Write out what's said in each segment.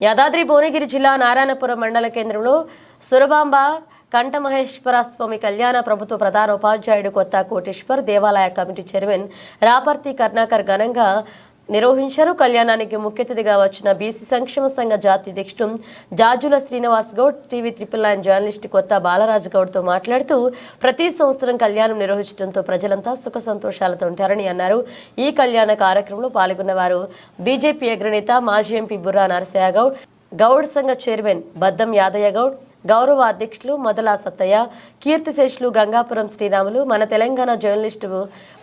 యాదాద్రి భువనగిరి జిల్లా నారాయణపురం మండల కేంద్రంలో సురబాంబ కంఠమహేశ్వర స్వామి కళ్యాణ ప్రభుత్వ ప్రధాన ఉపాధ్యాయుడు కొత్త కోటేశ్వర్ దేవాలయ కమిటీ చైర్మన్ రాపర్తి కర్ణాకర్ ఘనంగా నిర్వహించారు. కళ్యాణానికి ముఖ్య అతిథిగా వచ్చిన బీసీ సంక్షేమ సంఘ జాతీయ అధ్యక్షుడు Jajula Srinivas Goud TV triple nine journalist Kotha Balaraju గౌడ్తో మాట్లాడుతూ ప్రతి సంవత్సరం కళ్యాణం నిర్వహించడంతో ప్రజలంతా సుఖ సంతోషాలతో ఉంటారని అన్నారు. ఈ కళ్యాణ కార్యక్రమంలో పాల్గొన్న వారు బీజేపీ అగ్రనేత మాజీ ఎంపీ బుర్రా నరసయ్య గౌడ్ గౌడ్ సంఘ చైర్మన్ బద్దం యాదయ్య గౌడ్ గౌరవ అధ్యక్షులు మొదల సత్తయ్య కీర్తిశేషులు గంగాపురం శ్రీరాములు మన తెలంగాణ జర్నలిస్టు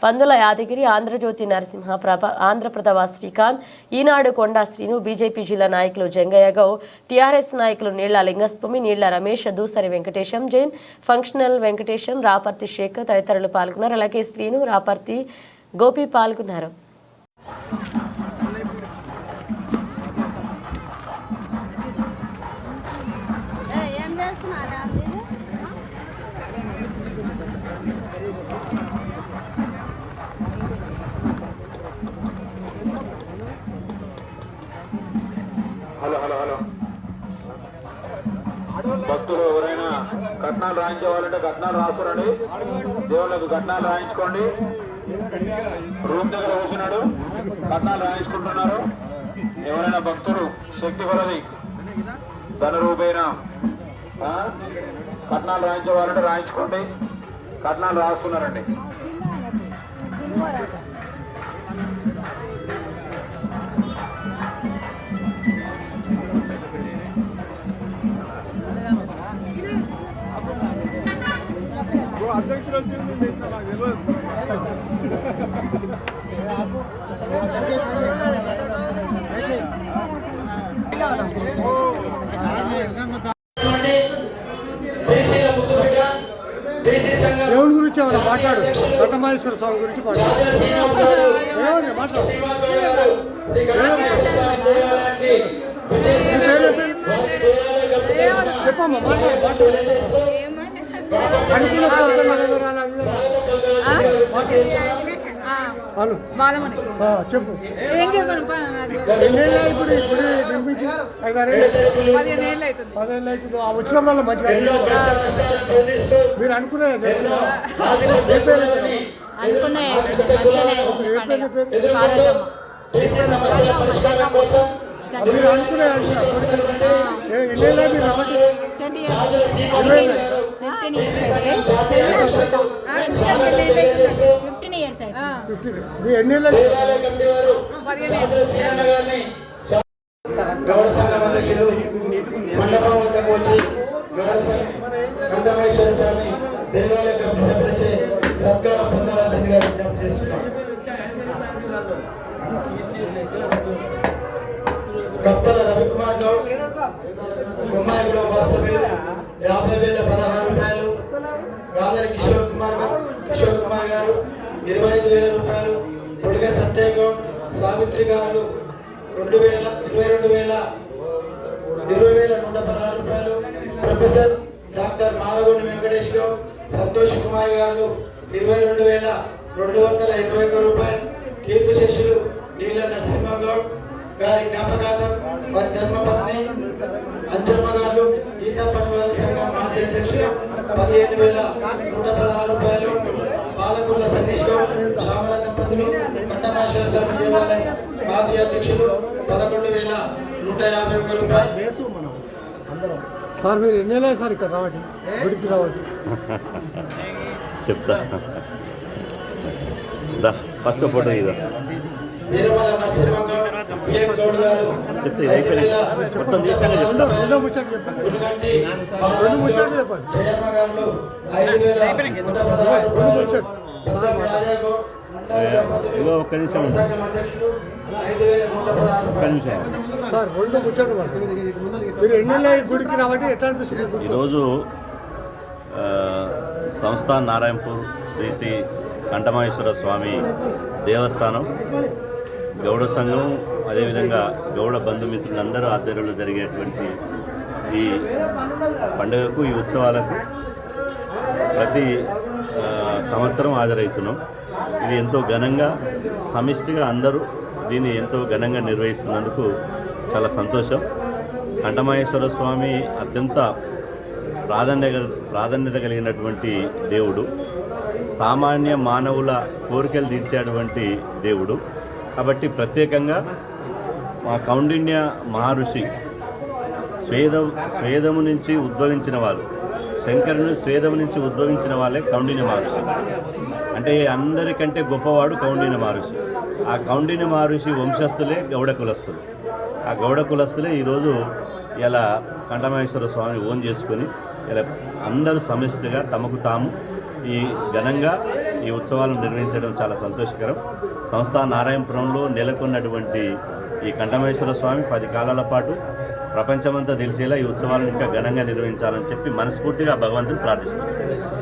పందుల యాదగిరి ఆంధ్రజ్యోతి నరసింహ ప్రభ ఆంధ్రప్రభ శ్రీకాంత్ ఈనాడు కొండా శ్రీను బీజేపీ జిల్లా నాయకులు జంగయ్య గౌడ్ టీఆర్ఎస్ నాయకులు నీళ్ళ లింగస్వామి నీళ్ళ రమేష్ దూసరి వెంకటేశం జైన్ ఫంక్షనల్ వెంకటేశం రాపర్తి శేఖర్ తదితరులు పాల్గొన్నారు. అలాగే శ్రీను రాపర్తి గోపి పాల్గొన్నారు ఏ, ఏం చేస్తున్నారా మీరు హలో హలో హలో. భక్తులు ఎవరైనా కట్నాలు రాయించేవాళ్ళంటే కట్నాలు రాస్తారండి దేవుళ్ళకు కట్నాలు రాయించుకోండి. రూమ్ దగ్గర కూర్చున్నాడు. కట్నాలు రాయించుకుంటున్నారు. ఎవరైనా భక్తులు శక్తి కొలది ధన రూపేణ కట్నాలు రాయించేవాళ్ళంటే రాయించుకోండి. కట్నాలు రాస్తున్నారండి అధ్యక్షుడు వచ్చింది నాకు తెలియదు దేవుడి గురించి ఏమైనా మాట్లాడు? కట్టమాలేశ్వర స్వామి గురించి మాట్లాడు. ఏమన్నా మాట్లాడు. చెప్పమ్మా మాట్లాడు అనుకున్న ఆ, చెప్పు. ఏం చెప్పాను? ఎన్నేళ్ళు ఇప్పుడు ఇప్పుడు నిర్మించి ఐదారు తెలుపులు పదిహేను ఏళ్ళు అవుతుంది. పదేళ్ళు అవుతుంది. ఆ వచ్చిన వల్ల మంచిగా మీరు అనుకునేది మీరు అనుకునే ఎన్నేళ్ళు మీరు ఇరవై ఇయర్స్ గౌడ సంఘం అధ్యక్షులు మండపం వద్దకు వచ్చి గౌడ స్వామి దేవాలయ కమిటీ సభ్యులచే సత్కారం పొందవలసిందిగా విజ్ఞప్తి చేస్తున్నాం. కప్పల రవికుమార్ గౌడ్ కుమ్మాయిగూడెం వాస్తవ్యులు యాభై వేల పదహారు రూపాయలు. గాదరి కిషోర్ కుమార్ గౌడ్ కిషోర్ కుమార్ గారు ఇరవై ఐదు వేల రూపాయలు కొడుగ సత్య గౌడ్ సావిత్రి గారు రెండు వేల ఇరవై రెండు వేల ఇరవై వేల నూట పదహారు రూపాయలు. ప్రొఫెసర్ డాక్టర్ మాలగొండి వెంకటేష్ గౌడ్ సంతోష్ కుమార్ గారు ఇరవై రెండు వేల రెండు వందల ఇరవై ఒక్క రూపాయలు. కీర్తి శిష్యులు నీల నరసింహ గౌడ్ గారి జ్ఞాపకార్థం వారి ధర్మపత్ని పదిహేను వేల నూట పదహారు రూపాయలు. పాలకుర్ల సతీష్ గౌడ్ శ్యామల దంపతులు కట్టమాశ్వర స్వామి దేవాలయం మాజీ అధ్యక్షులు పదకొండు వేల నూట యాభై ఒక్క రూపాయలు. సార్ మీరు ఎన్నేళ్ళు సార్ ఇక్కడ రావటి? గుడికి రావటి? చెప్తా. ఫస్ట్ ఫోటో ఇదా. వీరమల నరసింహ గౌడ్ గౌడ్ గారు. మొత్తం. రెండో చెప్పండి. రెండు ముచ్చట్లు చెప్పండి. జయమ్మ గారు ఐదు వేల ముచ్చట్లు. ఒక్క నిమిషం ఒక్క నిమిషం. సార్ రెండు ముచ్చట్లు మీరు ఎన్నేళ్ళు గుడికి రావటి ఎట్లా అనిపిస్తుంది? ఈరోజు సంస్థాన్ నారాయణపూర్ శ్రీ శ్రీ కంఠమహేశ్వర స్వామి దేవస్థానం గౌడ సంఘం అదేవిధంగా గౌడ బంధుమిత్రులందరూ ఆధ్వర్యంలో జరిగేటువంటి ఈ పండుగకు ఈ ఉత్సవాలకు ప్రతి సంవత్సరం హాజరవుతున్నాం. ఇది ఎంతో ఘనంగా సమిష్టిగా అందరూ దీన్ని ఎంతో ఘనంగా నిర్వహిస్తున్నందుకు చాలా సంతోషం. కంఠమహేశ్వర స్వామి అత్యంత ప్రాధాన్యత ప్రాధాన్యత కలిగినటువంటి దేవుడు. సామాన్య మానవుల కోరికలు తీర్చేటువంటి దేవుడు. కాబట్టి ప్రత్యేకంగా మా కౌండిన్య మహర్షి స్వేద స్వేదము నుంచి ఉద్భవించిన వాళ్ళు. శంకరుని స్వేదము నుంచి ఉద్భవించిన వాళ్ళే కౌండిన్య మహర్షి. అంటే అందరికంటే గొప్పవాడు కౌండిన్య మహర్షి. ఆ కౌండిన్య మహర్షి వంశస్థులే గౌడ కులస్తులు. ఆ గౌడ కులస్తులే ఈరోజు ఇలా కంఠమహేశ్వర స్వామిని ఓన్ చేసుకొని ఇలా అందరూ సమిష్టిగా తమకు తాము ఈ ఘనంగా ఈ ఉత్సవాలను నిర్వహించడం చాలా సంతోషకరం. సంస్థ నారాయణపురంలో నెలకొన్నటువంటి ఈ కంఠమేశ్వర స్వామి పది కాలాల పాటు ప్రపంచమంతా తెలిసేలా ఈ ఉత్సవాలను ఇంకా ఘనంగా నిర్వహించాలని చెప్పి మనస్ఫూర్తిగా భగవంతుని ప్రార్థిస్తున్నాను